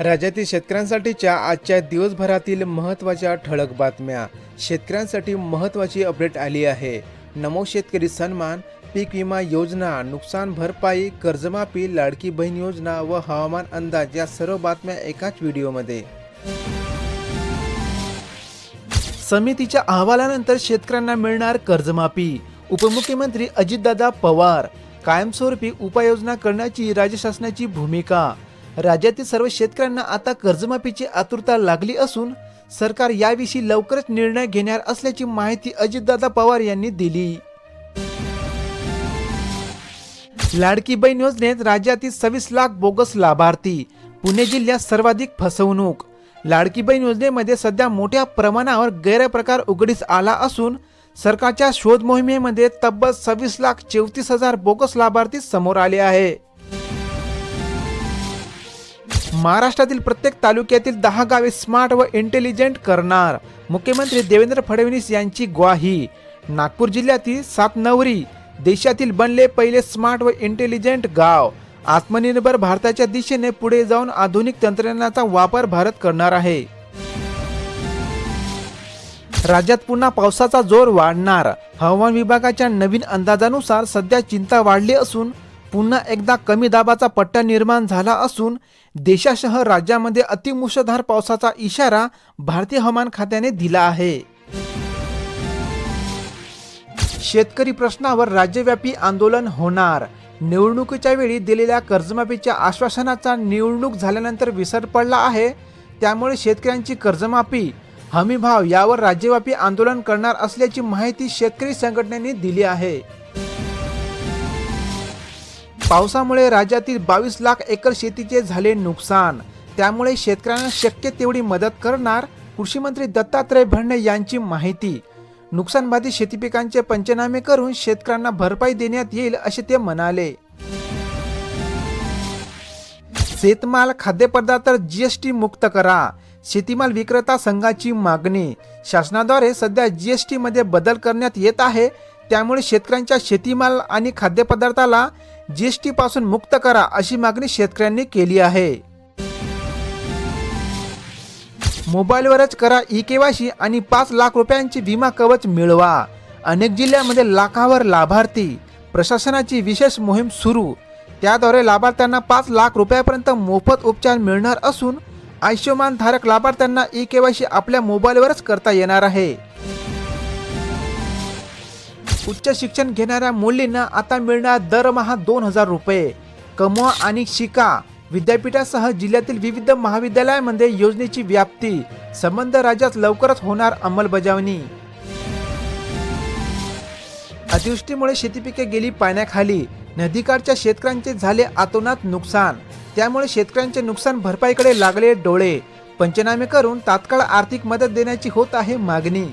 राज्यातील शेतकऱ्यांसाठीच्या आजच्या दिवसभरातील महत्त्वाच्या ठळक बातम्या. शेतकऱ्यांसाठी महत्त्वाची अपडेट आली आहे. नमो शेतकरी सन्मान पीक विमा योजना नुकसान भरपाई कर्जमाफी लाडकी बहीण योजना व हवामान अंदाज या सर्व बातम्या एकाच व्हिडिओमध्ये. समितीच्या अहवालानंतर शेतकऱ्यांना मिळणार कर्जमाफी. उपमुख्यमंत्री अजितदादा पवार कायमस्वरूपी उपाययोजना करण्याची राज्य शासनाची भूमिका. राज्यातील सर्व शेतकऱ्यांना आता कर्जमाफीची आतुरता लागली असून सरकार याविषयी लवकरच निर्णय घेणार असल्याची माहिती अजितदादा पवार यांनी दिली. लाडकी बहीण योजनेत राज्यातील सव्वीस लाख बोगस लाभार्थी पुणे जिल्ह्यात सर्वाधिक फसवणूक. लाडकी बहीण योजनेमध्ये सध्या मोठ्या प्रमाणावर गैरप्रकार उघडीस आला असून सरकारच्या शोध मोहिमेमध्ये तब्बल सव्वीस लाख चौतीस हजार बोगस लाभार्थी समोर आले आहे. महाराष्ट्रातील प्रत्येक तालुक्यातील दहा गावे स्मार्ट व इंटेलिजंट करणार. मुख्यमंत्री देवेंद्र फडणवीस यांची ग्वाही. नागपूर जिल्ह्यातील सातनवरी देशातील बनले पहिले स्मार्ट व इंटेलिजंट गाव. आत्मनिर्भर भारताच्या दिशेने पुढे जाऊन आधुनिक तंत्रज्ञानाचा वापर भारत करणार आहे. राज्यात पुन्हा पावसाचा जोर वाढणार. हवामान विभागाच्या नवीन अंदाजानुसार सध्या चिंता वाढली असून पुन्हा एकदा कमी दाबाचा पट्टा निर्माण झाला असून देशासह राज्यामध्ये अतिमुसळधार पावसाचा इशारा भारतीय हवामान खात्याने दिला आहे. शेतकरी प्रश्नावर राज्यव्यापी आंदोलन होणार. निवडणुकीच्या वेळी दिलेल्या कर्जमाफीच्या आश्वासनाचा निवडणूक झाल्यानंतर विसर पडला आहे. त्यामुळे शेतकऱ्यांची कर्जमाफी हमीभाव यावर राज्यव्यापी आंदोलन करणार असल्याची माहिती शेतकरी संघटनेने दिली आहे. पावसामुळे राज्यातील बावीस लाख एकर शेतीचे झाले नुकसान. त्यामुळे शेतकऱ्यांना शक्य तेवढी मदत करणार कृषी मंत्री दत्तात्रय भरणे यांची माहिती. नुकसानबाधित शेती पिकांचे पंचनामे करून शेतकऱ्यांना भरपाई देण्यात येईल असे ते म्हणाले. शेतमाल खाद्यपदार्थ जीएसटी मुक्त करा. शेतीमाल विक्रेता संघाची मागणी. शासनाद्वारे सध्या जीएसटी मध्ये बदल करण्यात येत आहे. त्यामुळे शेतकऱ्यांच्या शेतीमाल आणि खाद्यपदार्थाला जीएसटी पासून मुक्त करा अशी मागणी शेतकऱ्यांनी केली आहे. मोबाईलवरच करा ई केवायसी आणि पाच लाख रुपयांची विमा कवच मिळवा. अनेक जिल्ह्यांमध्ये लाखावर लाभार्थी. प्रशासनाची विशेष मोहीम सुरू. त्याद्वारे लाभार्थ्यांना पाच लाख रुपयापर्यंत मोफत उपचार मिळणार असून आयुष्यमान धारक लाभार्थ्यांना ई केवायसी आपल्या मोबाईलवरच करता येणार आहे. उच्च शिक्षण घेणाऱ्या मुलींना आता मिळणार दरमहा दोन हजार रुपये. कमवा आणि शिका विद्यापीठासह जिल्ह्यातील विविध महाविद्यालयामध्ये योजनेची व्याप्ती. संबंध राज्यात लवकरच होणार अंमलबजावणी. अतिवृष्टीमुळे शेतीपिके गेली पाण्याखाली. नदीकाठच्या शेतकऱ्यांचे झाले आतोनात नुकसान. त्यामुळे शेतकऱ्यांचे नुकसान भरपाईकडे लागले डोळे. पंचनामे करून तात्काळ आर्थिक मदत देण्याची होत आहे मागणी.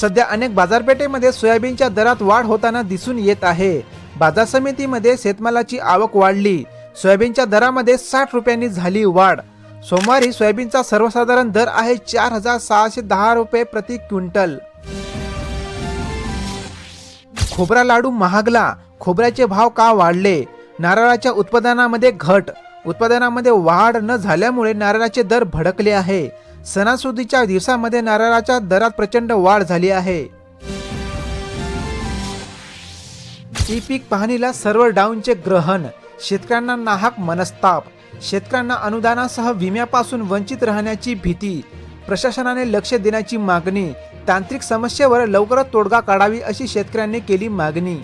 सध्या अनेक बाजारपेठेमध्ये सोयाबीनच्या दरात वाढ होताना दिसून येत आहे. बाजार समितीमध्ये शेतमालाची आवक वाढली. सोयाबीनच्या दरामध्ये साठ रुपयांनी झाली वाढ. सोमवारी सोयाबीनचा सर्वसाधारण दर आहे चार हजार सहाशे दहा रुपये प्रति क्विंटल. खोबरा लाडू महागला. खोबऱ्याचे भाव का वाढले? नारळाच्या उत्पादनामध्ये घट. उत्पादनामध्ये वाढ न झाल्यामुळे नारळाचे दर भडकले आहे. सणासुदीच्या दिवसामध्ये नारळाच्या दरात प्रचंड वाढ झाली आहे. ई पीक पाहणीला सर्व डाऊनचे ग्रहण शेतकऱ्यांना नाहक मनस्ताप शेतकऱ्यांना अनुदानासह विम्यापासून वंचित राहण्याची भीती प्रशासनाने लक्ष देण्याची मागणी तांत्रिक समस्येवर लवकरच तोडगा काढावी अशी शेतकऱ्यांनी केली मागणी.